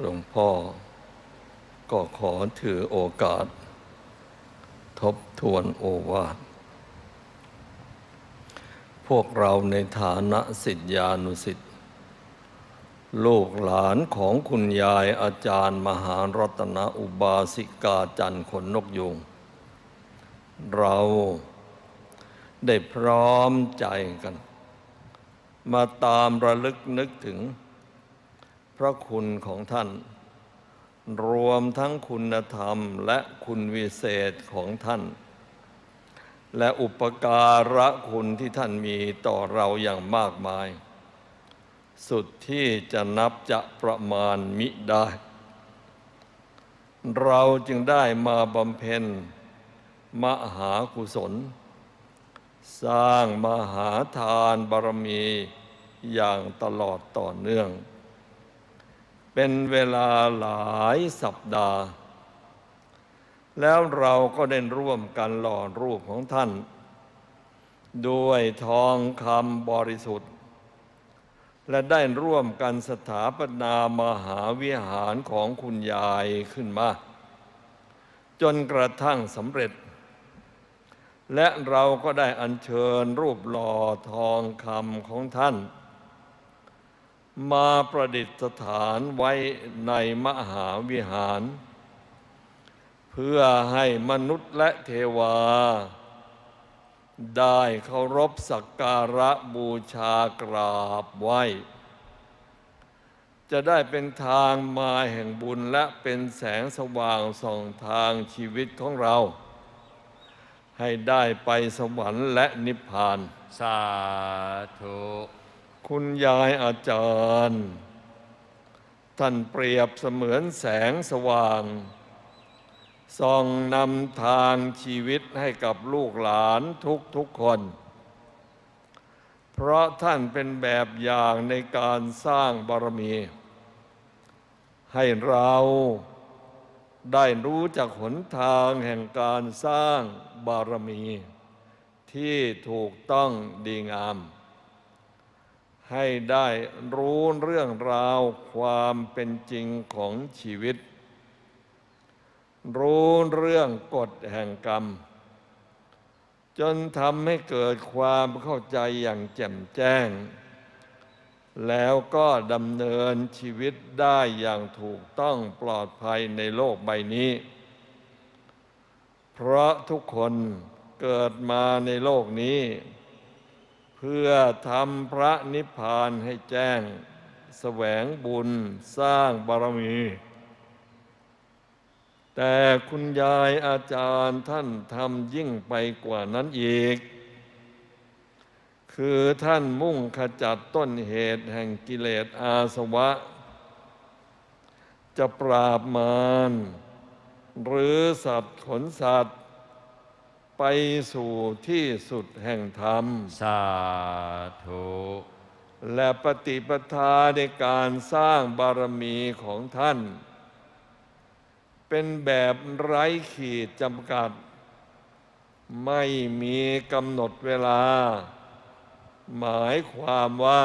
หลวงพ่อ ก็ขอถือโอกาส ทบทวนโอวาท พวกเราในฐานะสิทธิานุสิทธิ์ลูกหลานของคุณยายอาจารย์มหารัตนอุบาสิกาจันทร์ขนนกยุง เราได้พร้อมใจกัน มาตามระลึกนึกถึง พระคุณของท่าน รวมทั้งคุณธรรมและคุณวิเศษของท่าน และอุปการะคุณที่ท่านมีต่อเราอย่างมากมาย สุดที่จะนับจะประมาณมิได้ เราจึงได้มาบำเพ็ญ มหากุศล สร้างมหาทานบารมีอย่างตลอดต่อเนื่อง เป็นเวลาหลายสัปดาห์ แล้วเราก็ได้ร่วมกันหล่อรูปของท่าน ด้วยทองคำบริสุทธิ์ และได้ร่วมกันสถาปนามหาวิหารของคุณยายขึ้นมา จนกระทั่งสำเร็จ และเราก็ได้อัญเชิญรูปหล่อทองคำของท่าน มาประดิษฐานไว้ในมหาวิหาร เพื่อให้มนุษย์และเทวา ได้เคารพสักการะบูชากราบไหว้ จะได้เป็นทางมาแห่งบุญและเป็นแสงสว่างส่องทางชีวิตของเรา ให้ได้ไปสวรรค์และนิพพาน สาธุ คุณยายอาจารย์ ท่านเปรียบเสมือนแสงสว่าง ส่องนำทางชีวิตให้กับลูกหลานทุกทุกๆคน เพราะท่านเป็นแบบอย่างในการสร้างบารมี ให้เราได้รู้จากหนทางแห่งการสร้างบารมี ที่ถูกต้องดีงาม ให้ได้รู้เรื่องราวความเป็นจริงของชีวิต รู้เรื่องกฎแห่งกรรม จนทำให้เกิดความเข้าใจอย่างแจ่มแจ้ง แล้วก็ดำเนินชีวิตได้อย่างถูกต้องปลอดภัยในโลกใบนี้ เพราะทุกคนเกิดมาในโลกนี้ พื่อทำพระนิพพานให้แจ้ง แสวงบุญสร้างบารมี แต่คุณยายอาจารย์ท่านทำยิ่งไปกว่านั้นอีก คือท่านมุ่งขจัดต้นเหตุแห่งกิเลสอาสวะ จะปราบมารหรือสัตว์ขนสัตว์ ไปสู่ที่สุดแห่งธรรม สาธุ และปฏิปทาในการสร้างบารมีของท่าน เป็นแบบไร้ขีดจำกัด ไม่มีกำหนดเวลา หมายความว่า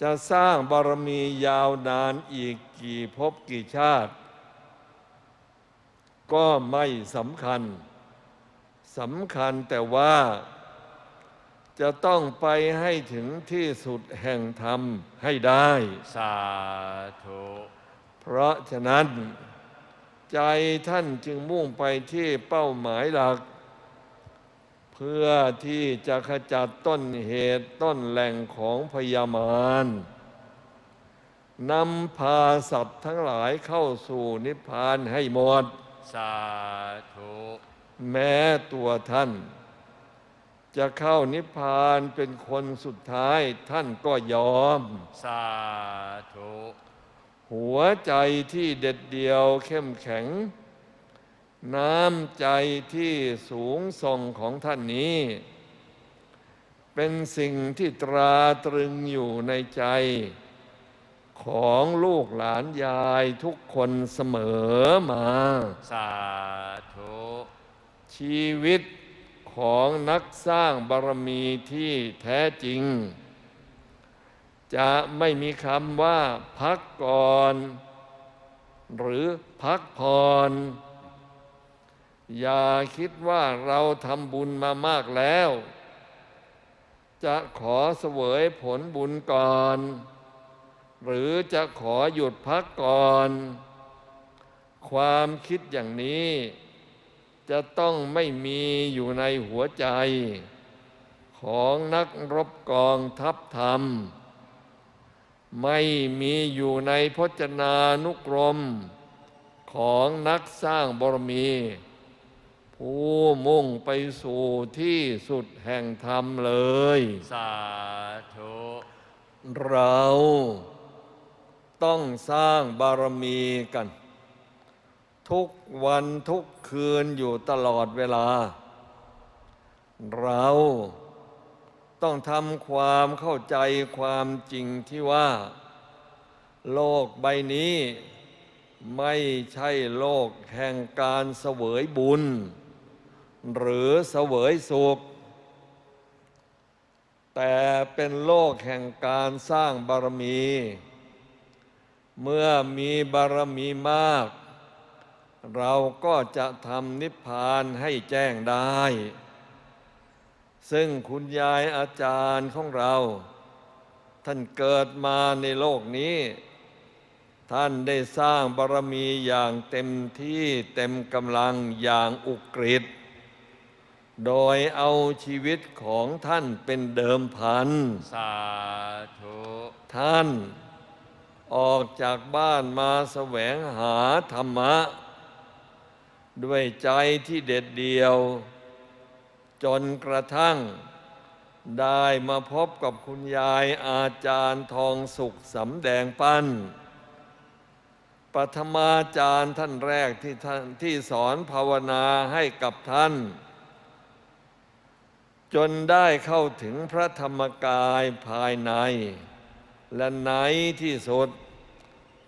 จะสร้างบารมียาวนานอีกกี่ภพกี่ชาติ ก็ไม่สำคัญ สำคัญแต่ว่าจะต้องไปให้ถึงที่สุดแห่งธรรมให้ได้ สาธุเพราะฉะนั้น ใจท่านจึงมุ่งไปที่เป้าหมายหลัก เพื่อที่จะขจัดต้นเหตุต้นแหล่งของพยามารนำพาสัตว์ทั้งหลายเข้าสู่นิพพานให้หมด สาธุ แม้ตัวท่าน จะเข้านิพพานเป็นคนสุดท้ายท่านก็ยอม สาธุหัวใจที่เด็ดเดียวเข้มแข็ง น้ำใจที่สูงส่งของท่านนี้ เป็นสิ่งที่ตราตรึงอยู่ในใจ ของลูกหลานยายทุกคนเสมอมา สาธุ ชีวิตของนักสร้างบารมีที่แท้จริง จะไม่มีคำว่าพักก่อน หรือพักผ่อนอย่าคิดว่าเราทำบุญมามากแล้ว จะขอเสวยผลบุญก่อน หรือจะขอหยุดพักก่อน ความคิดอย่างนี้ จะต้องไม่มีอยู่ในหัวใจ ของนักรบกองทัพธรรม ไม่มีอยู่ในพจนานุกรม ของนักสร้างบารมี ผู้มุ่งไปสู่ที่สุดแห่งธรรมเลย สาธุเราต้องสร้างบารมีกัน ทุกวันทุกคืนอยู่ตลอดเวลา เราต้องทำความเข้าใจความจริงที่ว่า โลกใบนี้ไม่ใช่โลกแห่งการเสวยบุญ หรือเสวยสุข แต่เป็นโลกแห่งการสร้างบารมี เมื่อมีบารมีมาก เราก็จะทำนิพพานให้แจ้งได้ ซึ่งคุณยายอาจารย์ของเรา ท่านเกิดมาในโลกนี้ ท่านได้สร้างบารมีอย่างเต็มที่เต็มกำลังอย่างอุกฤษโดยเอาชีวิตของท่านเป็นเดิมพัน สาธุท่านออกจากบ้านมาแสวงหาธรรมะ ด้วยใจที่เด็ดเดียว จนกระทั่งได้มาพบกับคุณยายอาจารย์ทองสุขสำแดงปั้นปฐมาจารย์ท่านแรกที่ท่านที่สอนภาวนาให้กับท่าน จนได้เข้าถึงพระธรรมกายภายใน และในที่สุด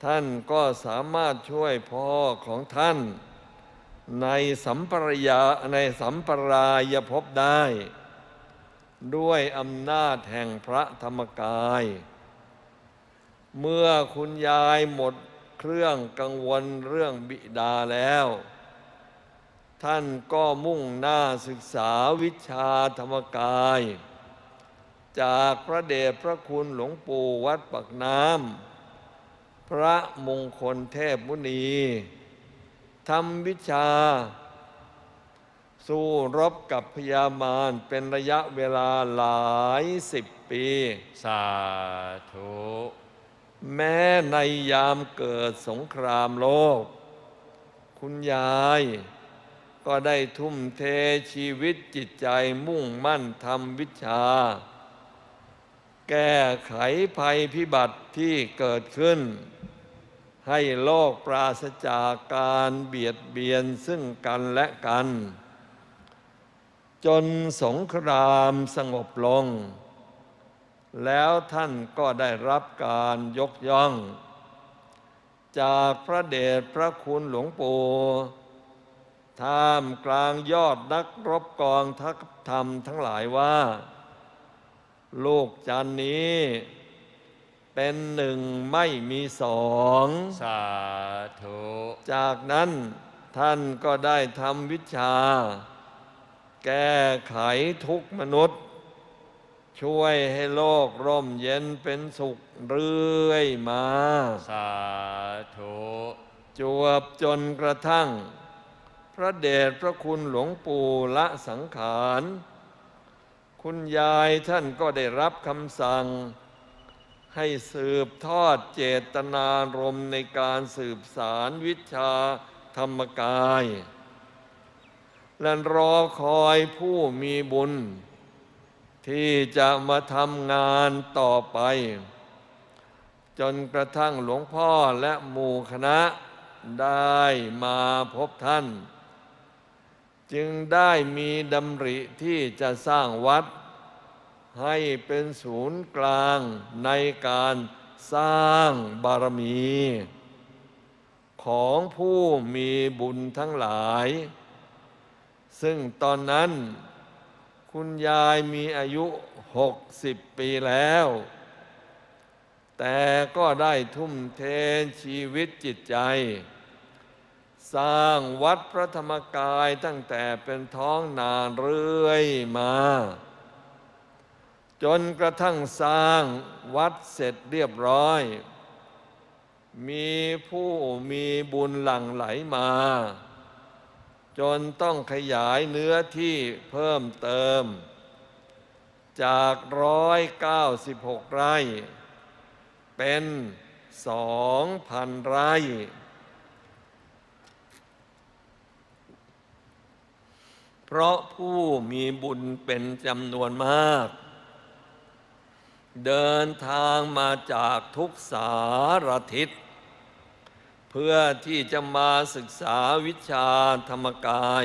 ท่านก็สามารถช่วยพ่อของท่าน ในสัมปรายาในสัมปรายภพได้ ด้วยอำนาจแห่งพระธรรมกาย เมื่อคุณยายหมดเครื่องกังวลเรื่องบิดาแล้ว ท่านก็มุ่งหน้าศึกษาวิชาธรรมกาย จากพระเดชพระคุณหลวงปู่วัดปักน้ำพระมงคลเทพมุนี ทำวิชา สู้รบกับพยามารเป็นระยะเวลาหลายสิบปี สาธุแม้ในยามเกิดสงครามโลก คุณยายก็ได้ทุ่มเทชีวิตจิตใจมุ่งมั่นทำวิชา แก้ไขภัยพิบัติที่เกิดขึ้น ให้โลกปราศจากการเบียดเบียนซึ่งกันและกัน จนสงครามสงบลง แล้วท่านก็ได้รับการยกย่อง จากพระเดชพระคุณหลวงปู่ท่ามกลางยอดนักรบกองทัพธรรมทั้งหลายว่า โลกจันนี้ เป็นหนึ่งไม่มีสอง สาธุจากนั้นท่านก็ได้ทำวิชา แก้ไขทุกข์มนุษย์ ช่วยให้โลกร่มเย็นเป็นสุขเรื่อยมา สาธุจวบจนกระทั่ง พระเดชพระคุณหลวงปู่ละสังขาร คุณยายท่านก็ได้รับคำสั่ง ให้สืบทอดเจตนารมณ์ในการสืบสารวิชาธรรมกาย และรอคอยผู้มีบุญ ที่จะมาทำงานต่อไป จนกระทั่งหลวงพ่อและหมู่คณะได้มาพบท่าน จึงได้มีดำริที่จะสร้างวัด ให้เป็นศูนย์กลางในการสร้างบารมี ของผู้มีบุญทั้งหลาย ซึ่งตอนนั้น คุณยายมีอายุ 60 ปีแล้ว แต่ก็ได้ทุ่มเทชีวิตจิตใจ สร้างวัดพระธรรมกายตั้งแต่เป็นท้องนานเรื่อยมา จนกระทั่งสร้างวัดเสร็จเรียบร้อย มีผู้มีบุญหลั่งไหลมา จนต้องขยายเนื้อที่เพิ่มเติม จากร้อยเก้าสิบหกไร่ เป็นสองพันไร่เพราะผู้มีบุญเป็นจำนวนมาก เดินทางมาจากทุกสารทิศ เพื่อที่จะมาศึกษาวิชาธรรมกาย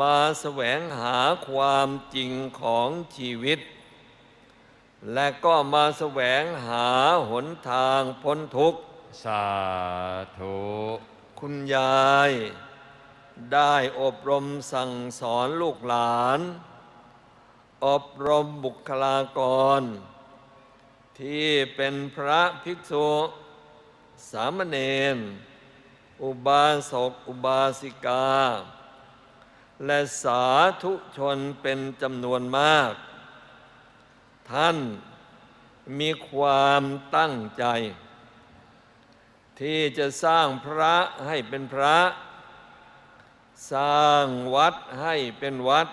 มาแสวงหาความจริงของชีวิต และก็มาแสวงหาหนทางพ้นทุกข์ สาธุ คุณยาย ได้อบรมสั่งสอนลูกหลาน อบรมบุคลากร ที่เป็นพระภิกษุ สามเณร อุบาสก อุบาสิกา และสาธุชนเป็นจำนวนมาก ท่านมีความตั้งใจ ที่จะสร้างพระให้เป็นพระ สร้างวัดให้เป็นวัด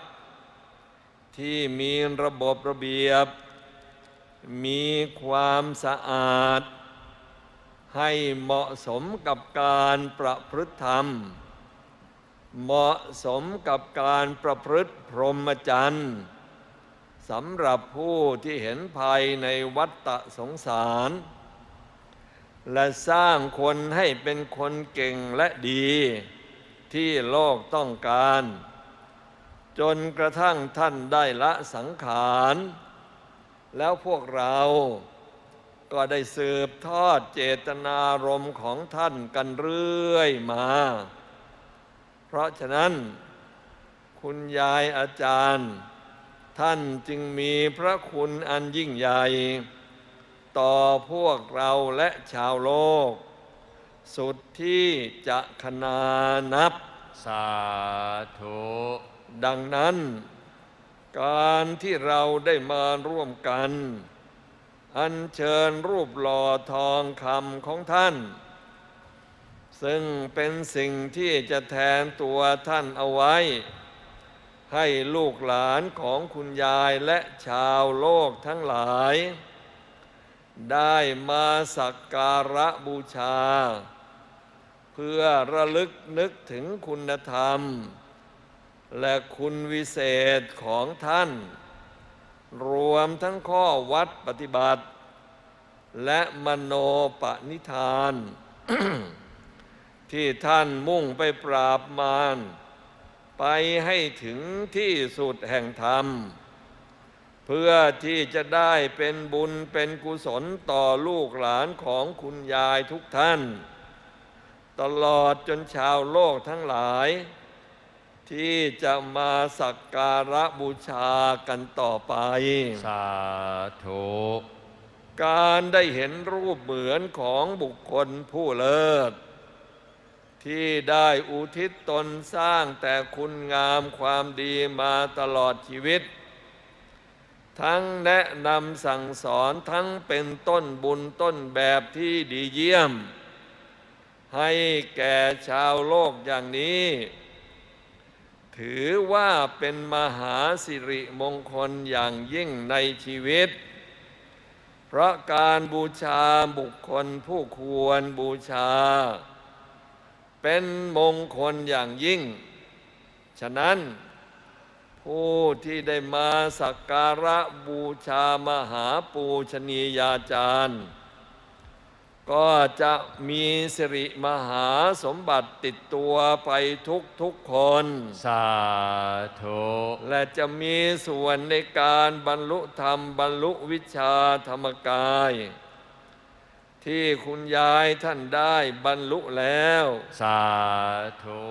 ที่มีระบบระเบียบ มีความสะอาด ให้เหมาะสมกับการประพฤติธรรม เหมาะสมกับการประพฤติพรหมจรรย์สำหรับผู้ที่เห็นภัยในวัฏฏะสงสาร และสร้างคนให้เป็นคนเก่งและดีที่โลกต้องการ จนกระทั่งท่านได้ละสังขาร แล้วพวกเราก็ได้สืบทอดเจตนารมณ์ของท่านกันเรื่อยมา เพราะฉะนั้น คุณยายอาจารย์ ท่านจึงมีพระคุณอันยิ่งใหญ่ ต่อพวกเราและชาวโลก สุดที่จะคนานับ สาธุ ดังนั้น การที่เราได้มาร่วมกัน อัญเชิญรูปหล่อทองคำของท่าน ซึ่งเป็นสิ่งที่จะแทนตัวท่านเอาไว้ ให้ลูกหลานของคุณยายและชาวโลกทั้งหลาย ได้มาสักการะบูชา เพื่อระลึกนึกถึงคุณธรรม และคุณวิเศษของท่าน รวมทั้งข้อวัดปฏิบัติ และมโนปนิธาน ที่ท่านมุ่งไปปราบมารไปให้ถึงที่สุดแห่งธรรม เพื่อที่จะได้เป็นบุญเป็นกุศลต่อลูกหลานของคุณยายทุกท่าน ตลอดจนชาวโลกทั้งหลาย ที่จะมาสักการะบูชากันต่อไป สาธุ การได้เห็นรูปเหมือนของบุคคลผู้เลิศ ที่ได้อุทิศตนสร้างแต่คุณงามความดีมาตลอดชีวิต ทั้งแนะนำสั่งสอนทั้งเป็นต้นบุญต้นแบบที่ดีเยี่ยม ให้แก่ชาวโลกอย่างนี้ ถือว่าเป็นมหาสิริมงคลอย่างยิ่งในชีวิต เพราะการบูชาบุคคลผู้ควรบูชา เป็นมงคลอย่างยิ่ง ฉะนั้น ผู้ที่ได้มาสักการะบูชามหาปูชนียาจารย์ ก็จะมีสิริมหาสมบัติติดตัวไปทุกทุกๆคน สาธุและจะมีส่วนในการบรรลุธรรมบรรลุวิชาธรรมกาย ที่คุณยายท่านได้บรรลุแล้ว สาธุ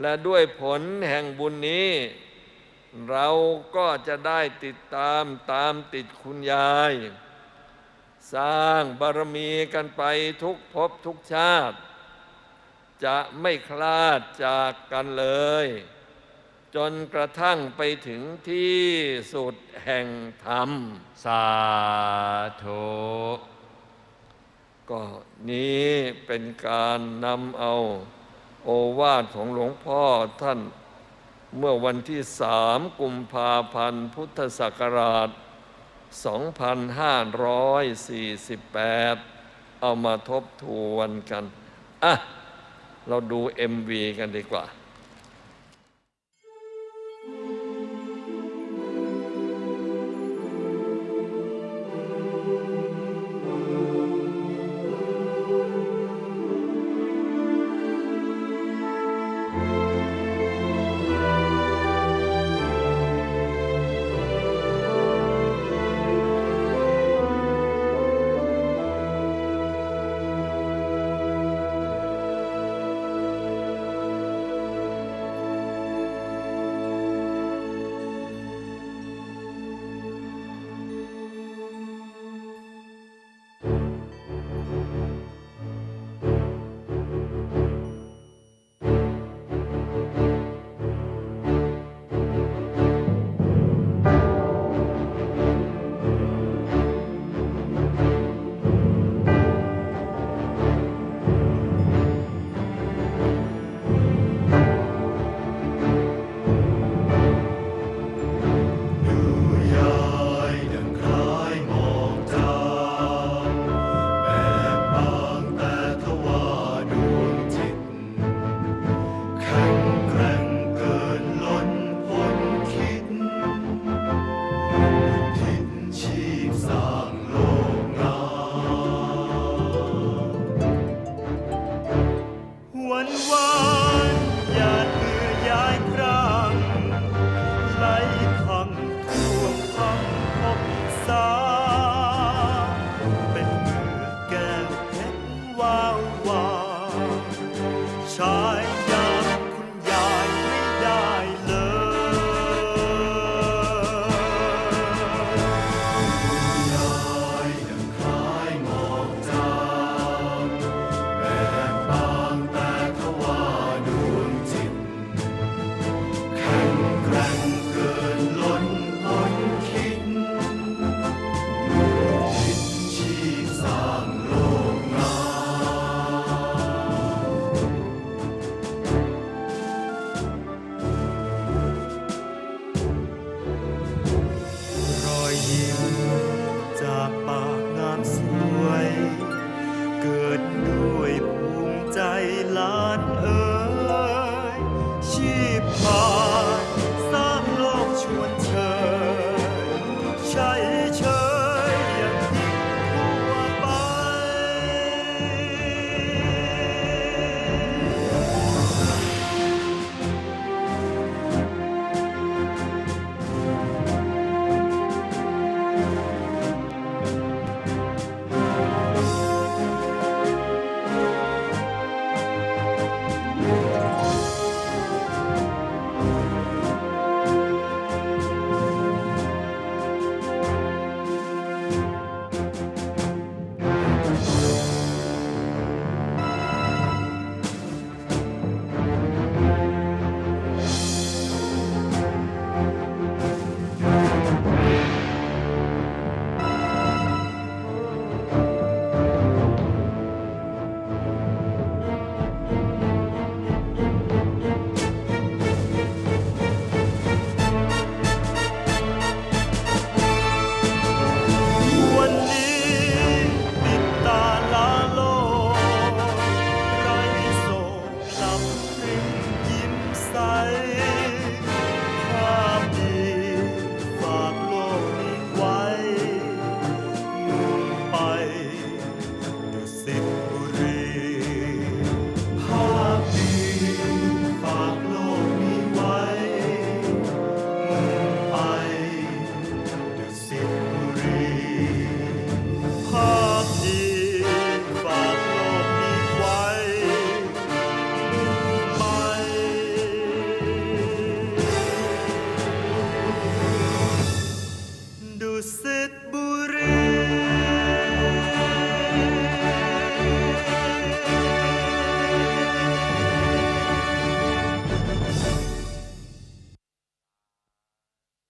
และด้วยผลแห่งบุญนี้ เราก็จะได้ติดตามตามติดคุณยาย สร้างบารมีกันไปทุกภพทุกชาติ จะไม่คลาดจากกันเลย จนกระทั่งไปถึงที่สุดแห่งธรรม สาธุก็นี้เป็นการนำเอาโอวาทของหลวงพ่อท่าน เมื่อวันที่สามกุมภาพันธ์พุทธศักราช 2548 เอามาทบทวนกัน อะ เราดู MV กันดีกว่า วั